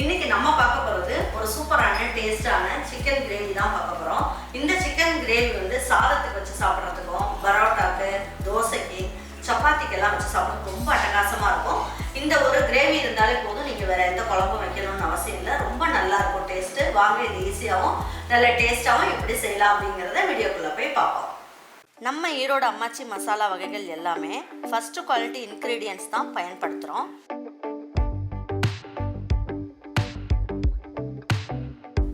இன்னைக்கு நம்ம பார்க்க போகிறது ஒரு சூப்பரான டேஸ்டான சிக்கன் கிரேவி தான் பார்க்க போகிறோம் இந்த சிக்கன் கிரேவி வந்து சாதத்துக்கு வச்சு சாப்பிட்றதுக்கும் பரோட்டாக்கு தோசைக்கு சப்பாத்திக்கெல்லாம் வச்சு சாப்பிட்றது ரொம்ப அட்டகாசமாக இருக்கும். இந்த ஒரு கிரேவி இருந்தாலே போதும். நீங்கள் வேற எந்த குழம்பும் வைக்கணும்னு அவசியம் இல்லை. ரொம்ப நல்லா இருக்கும் டேஸ்ட்டு வாங்க இது ஈஸியாகவும் நல்ல டேஸ்ட்டாகவும் எப்படி செய்யலாம் அப்படிங்கிறத வீடியோக்குள்ளே போய் பார்ப்போம். நம்ம ஈரோடு அம்மாச்சி மசாலா வகைகள் எல்லாமே ஃபஸ்ட்டு குவாலிட்டி இன்க்ரீடியன்ஸ் தான் பயன்படுத்துகிறோம்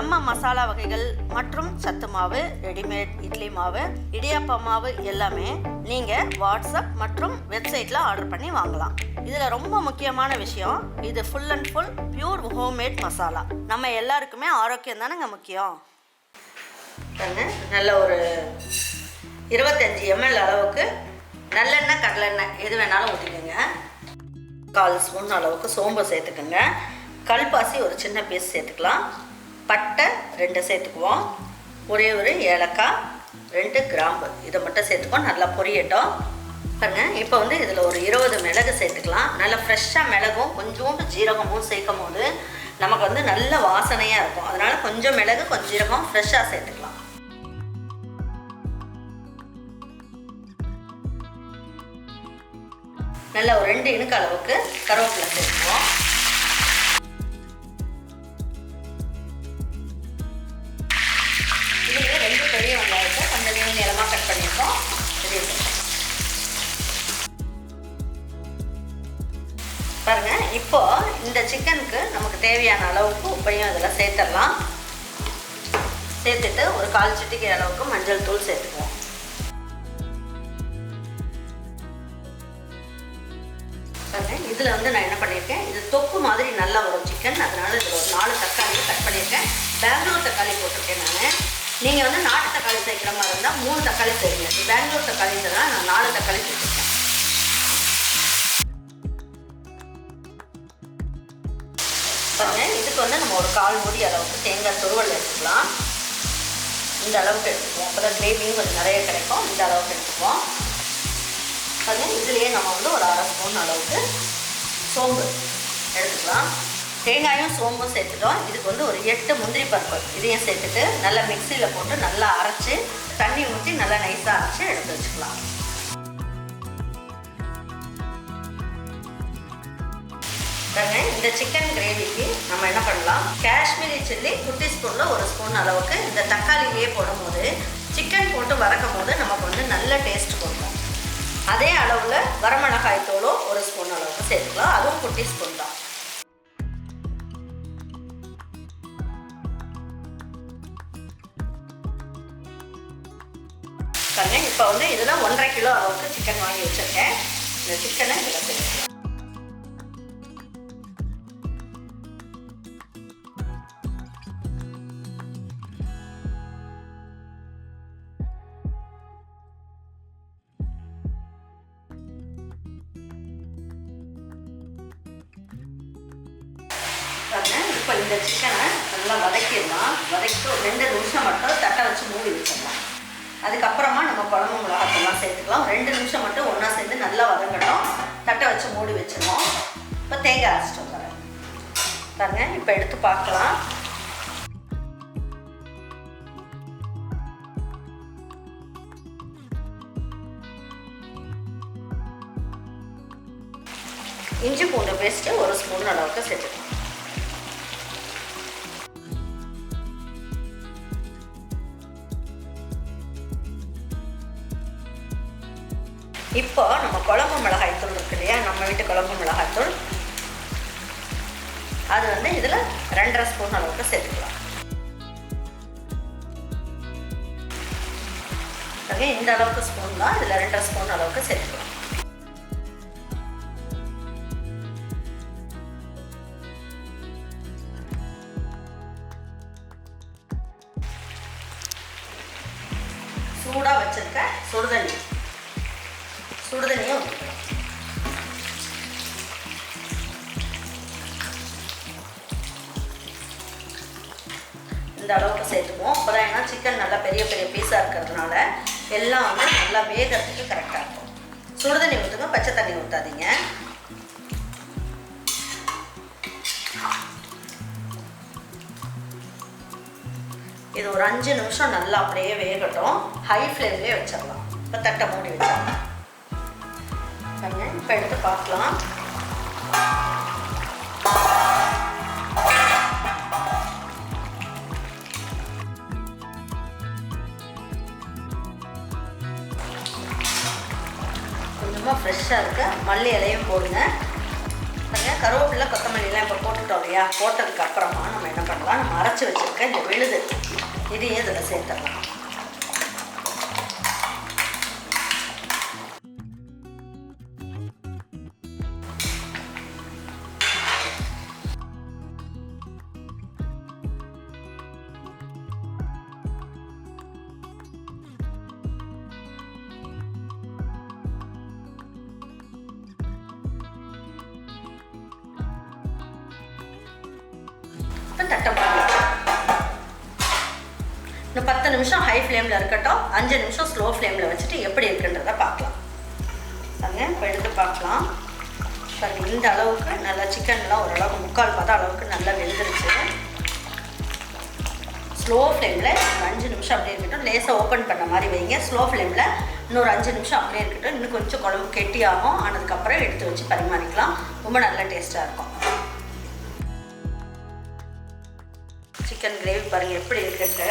நம்ம மசாலா வகைகள் மற்றும் சத்து மாவு ரெடிமேட் இட்லி மாவு இடியாப்ப மாவு எல்லாமே நீங்கள் வாட்ஸ்அப் மற்றும் வெப்சைட்டில் ஆர்டர் பண்ணி வாங்கலாம். இதில் ரொம்ப முக்கியமான விஷயம் இது full and full pure homemade masala. நம்ம எல்லாருக்குமே ஆரோக்கியம் தானேங்க முக்கியம்? நல்ல ஒரு இருபத்தஞ்சி எம்எல் அளவுக்கு நல்லெண்ணெய் கடலெண்ணெய் எது வேணாலும் ஊற்றிக்கோங்க கால் ஸ்பூன் அளவுக்கு சோம்பு சேர்த்துக்கோங்க. கல்பாசி ஒரு சின்ன பீஸ் சேர்த்துக்கலாம். பட்டை ரெண்டு சேர்த்துக்குவோம். ஒரே ஒரு ஏலக்காய் ரெண்டு கிராம்பு. இதை மட்டும் சேர்த்துக்குவோம். நல்லா பொரியட்டும். பாருங்கள் இப்போ வந்து இதில் ஒரு இருபது மிளகு சேர்த்துக்கலாம். நல்லா ஃப்ரெஷ்ஷாக மிளகும் கொஞ்சோண்டு ஜீரகமும் சேர்க்கும் போது நமக்கு வந்து நல்ல வாசனையாக இருக்கும். அதனால் கொஞ்சம் மிளகு கொஞ்சம் ஜீரகம் ஃப்ரெஷ்ஷாக சேர்த்துக்கலாம். நல்ல ஒரு ரெண்டு இனுக்கு அளவுக்கு கருவேப்பிலை சேர்த்துக்குவோம். பாருங்கள் இப்போ இந்த சிக்கனுக்கு நமக்கு தேவையான அளவுக்கு உப்பையும் இதில் சேர்த்துடலாம். சேர்த்துட்டு ஒரு கால் சிட்டிக்கு அளவுக்கு மஞ்சள் தூள் சேர்த்துக்குவோம். பாருங்கள் இதில் வந்து நான் என்ன பண்ணியிருக்கேன் இது தொக்கு மாதிரி நல்லா வரும் சிக்கன். அதனால இதில் ஒரு நாலு தக்காளி கட் பண்ணியிருக்கேன். பெங்களூர் தக்காளி போட்டிருக்கேன் நான். நீங்கள் வந்து நாட்டு தக்காளி சேர்க்குற மாதிரி இருந்தால் மூணு தக்காளி சேர்க்கணும் பெங்களூர் பெங்களூர் தக்காளின்றதுனால நான் நாலு தக்காளி சேர்த்துருக்கேன் இதுக்கு வந்து நம்ம ஒரு கால் மூடி அளவுக்கு தேங்காய் துருவல் எடுத்துக்கலாம். இந்த அளவுக்கு எடுத்துக்குவோம். அப்போ தான் கிரேவியும் கொஞ்சம் நிறைய கிடைக்கும். இந்த அளவுக்கு எடுத்துக்குவோம். அதுவும் இதுலேயே நம்ம வந்து ஒரு அரை ஸ்பூன் அளவுக்கு சோம்பு எடுத்துக்கலாம். தேங்காயும் சோம்பும் சேர்த்துட்டோம். இதுக்கு வந்து ஒரு எட்டு முந்திரி பருப்பு இதையும் சேர்த்துட்டு நல்லா மிக்சியில் போட்டு நல்லா அரைச்சி தண்ணி ஊற்றி நல்லா நைஸாக அரைச்சி எடுத்து வச்சுக்கலாம். பாருங்க இந்த சிக்கன் கிரேவிக்கு நம்ம என்ன பண்ணலாம்? காஷ்மீரி சில்லி குட்டி ஸ்பூனில் ஒரு ஸ்பூன் அளவுக்கு இந்த தக்காளியிலே போடும்போது சிக்கன் போட்டு வறக்கும் போது நமக்கு வந்து நல்ல டேஸ்ட் கொடுக்கும். அதே அளவில் வரமிளகாய் தூளும் ஒரு ஸ்பூன் அளவுக்கு சேர்த்துக்கலாம். அதுவும் குட்டி ஸ்பூன் தான். இப்போ வந்து இதில் ஒன்றரை கிலோ அளவுக்கு சிக்கன் வாங்கி வச்சுருக்கேன். இந்த சிக்கனை இதில் சேர்த்துக்கலாம். இந்த சிக்கனை நல்லா வதக்கிடலாம். வதக்கிட்டு ஒரு ரெண்டு நிமிஷம் மட்டும் தட்டை வச்சு மூடி வச்சிடலாம். அதுக்கப்புறமா நம்ம குழம்பு மிளகாத்தெல்லாம் சேர்த்துக்கலாம். ரெண்டு நிமிஷம் மட்டும் ஒன்றா சேர்ந்து நல்லா வதங்கட்டும். தட்டை வச்சு மூடி வச்சிடணும். இப்போ தேங்காய் அரைச்சிட்டு வந்துடுறேன். பாருங்க இப்போ எடுத்து பார்க்கலாம். இஞ்சி பூண்டு பேஸ்ட்டு ஒரு ஸ்பூன் அளவுக்கு சேர்த்துக்கலாம். இப்போ நம்ம குழம்பு மிளகாய் தூள் இருக்கு இல்லையா? நம்ம வீட்டு குழம்பு மிளகாய் தூள். அது வந்து இதில் ரெண்டரை ஸ்பூன் அளவுக்கு சேர்த்துக்கலாம். அதே இந்த அளவுக்கு ஸ்பூன் தான். இதில் ரெண்டரை ஸ்பூன் அளவுக்கு சேர்த்துக்கலாம். சூடாக வச்சுருக்க சுடுதண்ணி. சுடுதண்ணியும் ஊற்றிக்கலாம் இந்த அளவுக்கு சேர்த்துக்குவோம். அப்போ தான் ஏன்னா சிக்கன் நல்லா பெரிய பெரிய பீஸாக இருக்கிறதுனால எல்லாம் வந்து நல்லா வேகிறதுக்கு கரெக்டாக இருக்கும். சுடுதண்ணி ஊற்றுங்க பச்சை தண்ணி ஊற்றாதீங்க இது ஒரு அஞ்சு நிமிஷம் நல்லா அப்படியே வேகட்டும். ஹை ஃப்ளேம்லேயே வச்சிடலாம். இப்போ தட்டை மூடி வச்சிடலாம். பாருங்க. இப்போ எடுத்து பார்க்கலாம். கொஞ்சமாக ஃப்ரெஷ்ஷாக இருக்க மல்லி இலையும் போடுங்க. பாருங்க கருவேப்பிலை கொத்தமல்லிலாம் இப்போ போட்டுட்டோம் இல்லையா? போட்டதுக்கு அப்புறமா நம்ம என்ன பண்ணலாம்? நம்ம அரைச்சி வச்சுருக்க இந்த விழுது இதையும் இதில் சேர்த்துடலாம். இப்போ தட்டை போடலாம் இன்னும் பத்து நிமிஷம் ஹை ஃப்ளேமில் இருக்கட்டும். அஞ்சு நிமிஷம் ஸ்லோ ஃப்ளேமில் வச்சுட்டு எப்படி இருக்குன்றதை பார்க்கலாம். பாருங்க இப்போ எடுத்து பார்க்கலாம். பாருங்க இந்த அளவுக்கு நல்லா சிக்கன்லாம் ஓரளவுக்கு முக்கால் பதம் அளவுக்கு நல்லா வெந்துருச்சு. ஸ்லோ ஃப்ளேமில் அஞ்சு நிமிஷம் அப்படியே இருக்கட்டும். லேசாக ஓப்பன் பண்ண மாதிரி வைங்க. ஸ்லோ ஃப்ளேமில் இன்னொரு அஞ்சு நிமிஷம் அப்படியே இருக்கட்டும். இன்னும் கொஞ்சம் குழம்பு கெட்டியாகும். ஆனதுக்கப்புறம் எடுத்து வச்சு பரிமாறிக்கலாம். ரொம்ப நல்ல டேஸ்ட்டாக இருக்கும். சிக்கன் கிரேவி பாருங்கள் எப்படி இருக்குன்ட்டு.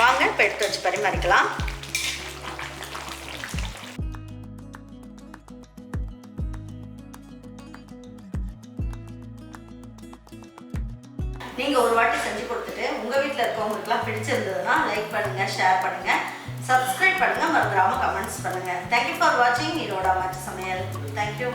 வாங்க இப்போ எடுத்து வச்சு பரிமாறிக்கலாம். நீங்கள் ஒரு வாட்டி செஞ்சு கொடுத்துட்டு உங்கள் வீட்டில் இருக்கவங்களுக்குலாம் பிடிச்சிருந்ததுன்னா லைக் பண்ணுங்கள் ஷேர் பண்ணுங்கள் சப்ஸ்கிரைப் பண்ணுங்கள் மறந்துடாமல் கமெண்ட்ஸ் பண்ணுங்கள் தேங்க்யூ ஃபார் வாட்சிங் ஈரோடா மாற்று சமையல். தேங்க்யூ